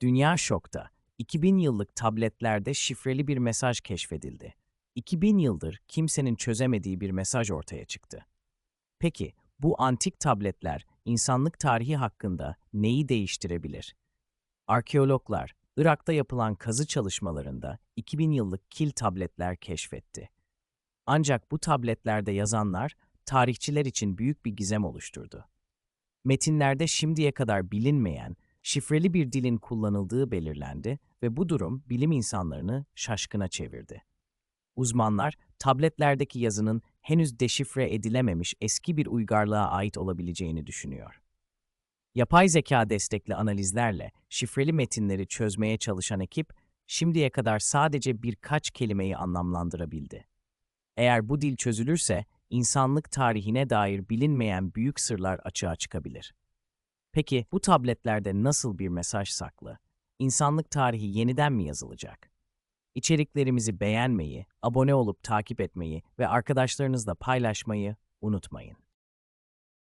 Dünya şokta. 2000 yıllık tabletlerde şifreli bir mesaj keşfedildi. 2000 yıldır kimsenin çözemediği bir mesaj ortaya çıktı. Peki, bu antik tabletler insanlık tarihi hakkında neyi değiştirebilir? Arkeologlar, Irak'ta yapılan kazı çalışmalarında 2000 yıllık kil tabletler keşfetti. Ancak bu tabletlerde yazanlar, tarihçiler için büyük bir gizem oluşturdu. Metinlerde şimdiye kadar bilinmeyen, şifreli bir dilin kullanıldığı belirlendi ve bu durum bilim insanlarını şaşkına çevirdi. Uzmanlar, tabletlerdeki yazının henüz deşifre edilememiş eski bir uygarlığa ait olabileceğini düşünüyor. Yapay zeka destekli analizlerle şifreli metinleri çözmeye çalışan ekip, şimdiye kadar sadece birkaç kelimeyi anlamlandırabildi. Eğer bu dil çözülürse, insanlık tarihine dair bilinmeyen büyük sırlar açığa çıkabilir. Peki bu tabletlerde nasıl bir mesaj saklı? İnsanlık tarihi yeniden mi yazılacak? İçeriklerimizi beğenmeyi, abone olup takip etmeyi ve arkadaşlarınızla paylaşmayı unutmayın.